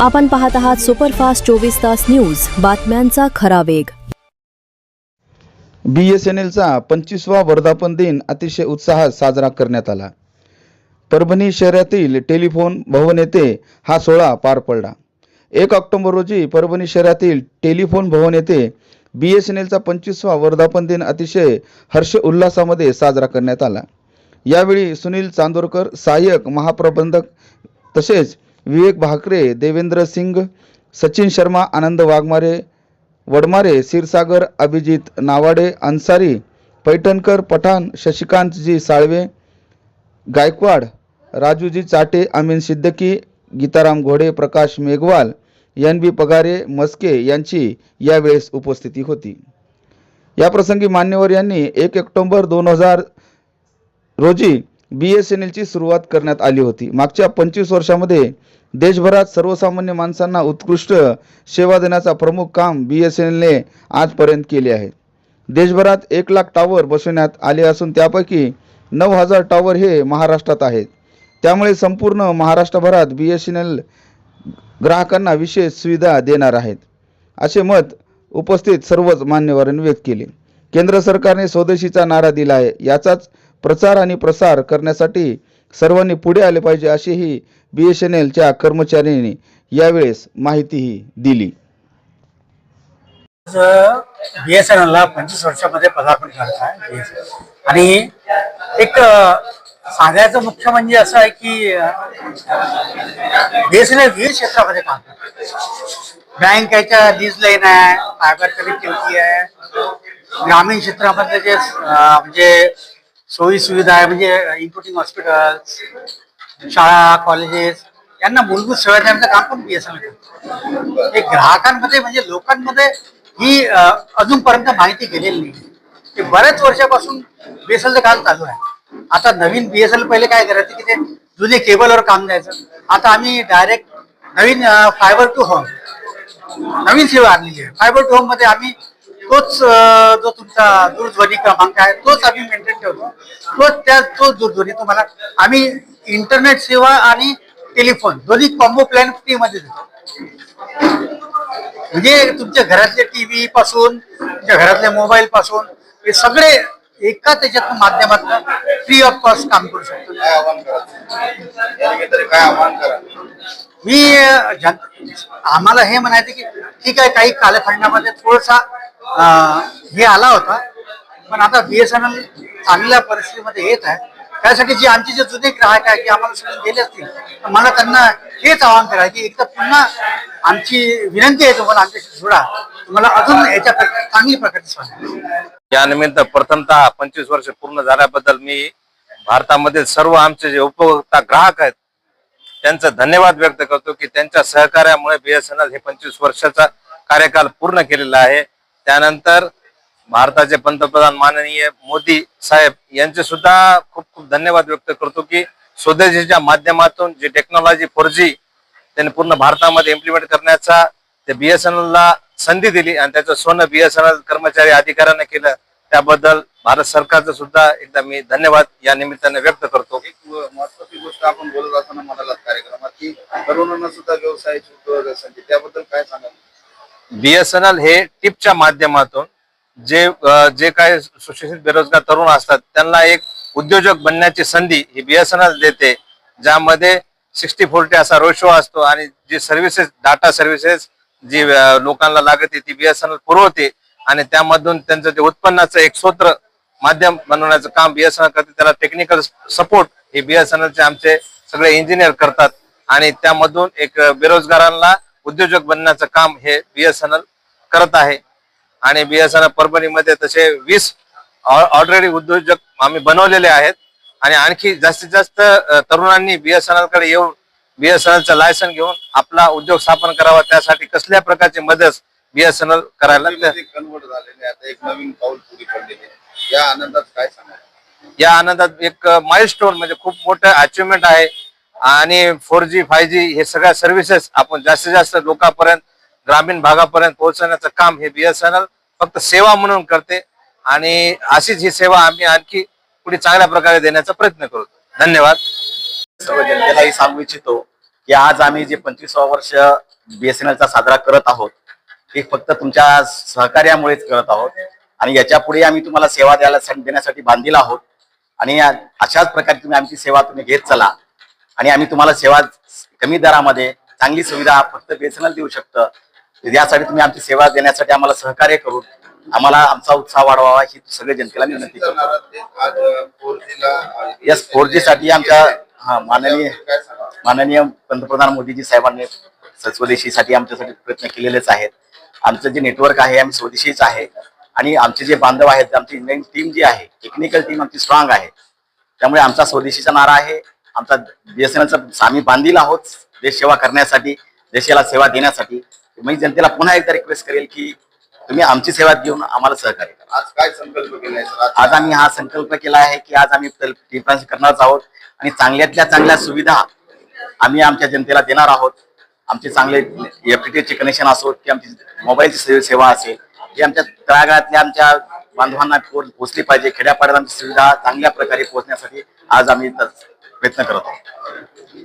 आपण पाहत आहात सुपरफास्ट चोवीस तास न्यूज. बातम्यांचा खरा वेग. बी एस एन एलचा पंचवीसवा वर्धापन दिन अतिशय उत्साहात साजरा करण्यात आला. परभणी शहरातील टेलिफोन भवन येथे हा सोहळा पार पडला. एक ऑक्टोबर रोजी परभणी शहरातील टेलिफोन भवन येथे बी एस एन एलचा पंचवीसवा वर्धापन दिन अतिशय हर्ष उल्हासामध्ये साजरा करण्यात आला. यावेळी सुनील चांदोरकर सहाय्यक महाप्रबंधक तसेच विवेक भाकरे देवेंद्र सिंग सचिन शर्मा आनंद वाघमारे वडमारे क्षीरसागर अभिजित नावाडे अन्सारी पैठणकर पठाण शशिकांतजी साळवे गायकवाड राजूजी चाटे अमीन सिद्दकी गीताराम घोडे प्रकाश मेघवाल एन बी पगारे मस्के यांची यावेळेस उपस्थिती होती. याप्रसंगी मान्यवर यांनी एक ऑक्टोंबर दोन हजार रोजी बी एस एन एलची सुरुवात करण्यात आली होती. मागच्या पंचवीस वर्षामध्ये देशभरात सर्वसामान्य माणसांना उत्कृष्ट सेवा देण्याचा प्रमुख काम बी एस एन एलने आजपर्यंत केले आहे. देशभरात एक लाख टॉवर बसवण्यात आले असून त्यापैकी नऊ हजार टॉवर हे महाराष्ट्रात आहेत. त्यामुळे संपूर्ण महाराष्ट्रभरात बी एस एन एल ग्राहकांना विशेष सुविधा देणार आहेत. असे मत उपस्थित सर्वच मान्यवरांनी व्यक्त केले. केंद्र सरकारने स्वदेशीचा नारा दिला आहे याचाच प्रचार आणि प्रसार करण्यासाठी सर्वांनी पुढे आले पाहिजे अशीही बी एस एन एलच्या कर्मचाऱ्यांनी यावेळेस माहितीही दिली. बी एस एन एलला पंचवीस वर्षामध्ये पदार्पण करत आहे आणि एक सांगायचं मुख्य म्हणजे असं आहे की बी एस एन एल विविध क्षेत्रामध्ये काम करते. बँकेच्या लीज लाईन आहे फायबर कनेक्टिव्हिटी आहे. ग्रामीण क्षेत्रामधले जे म्हणजे सोयी सुविधा आहे म्हणजे इन्क्लुडिंग हॉस्पिटल शाळा कॉलेजेस यांना मूलभूत सेवा देण्याचं काम पण बी एस एन एल करतो हे ग्राहकांमध्ये म्हणजे लोकांमध्ये ही अजूनपर्यंत माहिती गेलेली नाही. ते बऱ्याच वर्षापासून बी एस एलचं काम चालू आहे. आता नवीन बी एस एल पहिले काय करायचं की ते जुने केबलवर काम द्यायचं. आता आम्ही डायरेक्ट नवीन फायबर टू होम नवीन सेवा आणलेली आहे. फायबर टू होममध्ये आम्ही तोच जो तुमचा दूरध्वनी क्रमांक आहे तोच आम्ही मेंटेन ठेवतो. तोच त्या तोच दूरध्वनी तुम्हाला आम्ही इंटरनेट सेवा आणि टेलिफोन दोन्ही कॉम्बो प्लॅन फ्री मध्ये देतो. म्हणजे तुमच्या घरातले टीव्ही पासून तुमच्या घरातल्या मोबाईल पासून हे सगळे एका त्याच्यात माध्यमातून फ्री ऑफ कॉस्ट काम करू शकतो. मी आम्हाला हे म्हणायचं की ठीक आहे काही कालखंडामध्ये थोडासा हे आला होता. पण आता बीएसएनएल चांगल्या परिस्थितीमध्ये येत आहे. त्यासाठी जी आमचे जे जुने ग्राहक आहे की आम्हाला सोडून गेले असतील. तर मला त्यांना हेच आवाहन करायचं की एकदा पुन्हा आमची विनंती आहे तुम्हाला आमच्याशी जोडा. तुम्हाला अजून याच्या चांगली प्रकारची सोय यानिमित्त प्रथमतः पंचवीस वर्ष पूर्ण झाल्याबद्दल मी भारतामधील सर्व आमचे जे उपभोक्ता ग्राहक आहेत त्यांचा धन्यवाद व्यक्त करतो की त्यांच्या सहकार्यामुळे बीएसएनएल हे पंचवीस वर्षाचा कार्यकाल पूर्ण केलेला आहे. त्यानंतर भारताचे पंतप्रधान माननीय मोदी साहेब यांचे सुद्धा खूप खूप धन्यवाद व्यक्त करतो की स्वदेशीच्या माध्यमातून जी टेक्नॉलॉजी फोर जी त्यांनी पूर्ण भारतामध्ये इम्प्लिमेंट करण्याचा ते बीएसएनएल ला संधी दिली आणि त्याचं सोनं बीएसएनएल कर्मचारी अधिकाऱ्यांना केलं त्याबद्दल भारत सरकारचं सुद्धा एकदा मी धन्यवाद या निमित्ताने व्यक्त करतो. एक महत्वाची गोष्ट आपण बोलत असताना म्हणालात कार्यक्रमात की तरुणांना सुद्धा व्यवसायाची उद्योग संधी त्याबद्दल काय सांगाल बीएसएनएल हे टिपच्या माध्यमातून जे जे काही सुशिक्षित बेरोजगार तरुण असतात त्यांना एक उद्योजक बनण्याची संधी ही बीएसएनएल देते ज्यामध्ये सिक्स्टी फोर्टी असा रोशो असतो आणि जी सर्व्हिसेस डाटा सर्व्हिसेस जी लोकांना लागते ती बीएसएनएल पुरवते आणि त्यामधून त्यांचं ते उत्पन्नाचं एक सूत्र माध्यम बनवण्याचं काम बीएसएनएल करते त्याला टेक्निकल सपोर्ट हे बीएसएनएलचे आमचे सगळे इंजिनियर करतात आणि त्यामधून एक बेरोजगारांना उद्योजक बनण्याचं काम हे बीएसएनएल करत आहे. आणि बीएसएनएल परभणीमध्ये तसे वीस ऑलरेडी उद्योजक आम्ही बनवलेले आहेत. आणि आणखी जास्तीत जास्त तरुणांनी बीएसएनएलकडे येऊन बीएसएनएलचं लायसन घेऊन आपला उद्योग स्थापन करावा. त्यासाठी कसल्या प्रकारची मदत बीएसएनएल करायला कन्वर्ट झालेले आता एक नवीन पाऊल पुढे पडलेले. या आनंदात काय सांगाल? या आनंदात एक माइलस्टोन म्हणजे खूप मोठं अचिव्हमेंट आहे. आणि फोर जी फाय जी हे सगळ्या सर्व्हिसेस आपण जास्तीत जास्त लोकांपर्यंत ग्रामीण भागापर्यंत पोहोचवण्याचं काम हे बीएसएनएल फक्त सेवा म्हणून करते. आणि अशीच ही सेवा आम्ही आणखी पुढे चांगल्या प्रकारे देण्याचा प्रयत्न करू धन्यवाद. सर्व जनतेलाही सांगू इच्छितो की आज आम्ही जे पंचवीसावा वर्ष बीएसएनएलचा साजरा करत आहोत ते फक्त तुमच्या सहकार्यामुळेच करत आहोत. आणि याच्यापुढे आम्ही तुम्हाला सेवा द्यायला देण्यासाठी बांधील आहोत. आणि अशाच प्रकारे तुम्ही आमची सेवा तुम्ही घेत चला. आणि आम्ही तुम्हाला सेवा कमी दरामध्ये चांगली सुविधा फक्त बेसनल देऊ शकतं. यासाठी तुम्ही आमची सेवा देण्यासाठी आम्हाला सहकार्य करून आम्हाला आमचा उत्साह वाढवावा ही सगळ्या जनतेला मी विनंती करतो. यस फोर जी साठी आमच्या हा माननीय माननीय पंतप्रधान मोदीजी साहेबांनी स्वदेशीसाठी आमच्यासाठी प्रयत्न केलेलेच आहेत. आमचं जे नेटवर्क आहे आम्ही स्वदेशीच आहे. आणि आमचे जे बांधव आहेत आमची इंडियन टीम जी आहे टेक्निकल टीम आमची स्ट्रॉंग आहे. त्यामुळे आमचा स्वदेशीचा नारा आहे. आमचा बीएसएनएलचा आम्ही बांधील आहोत देश सेवा करण्यासाठी देशाला सेवा देण्यासाठी. मी जनतेला पुन्हा एकदा रिक्वेस्ट करेल की तुम्ही आमची सेवा घेऊन आम्हाला सहकार्य करा. आज काय संकल्प सर? आज आम्ही हा संकल्प केला आहे की आज आम्ही डिफरन्स करणार आहोत आणि चांगल्यातल्या चांगल्या सुविधा आम्ही आमच्या जनतेला देणार आहोत. आमचे चांगले एफटीचे कनेक्शन असो की आमची मोबाईलची सेवा असेल ही आमच्या तळागाळातल्या आमच्या बांधवांना पोचली पाहिजे खेड्यापाड्यात आमची सुविधा चांगल्या प्रकारे पोहोचण्यासाठी आज आम्ही प्रयत्न करत आहोत.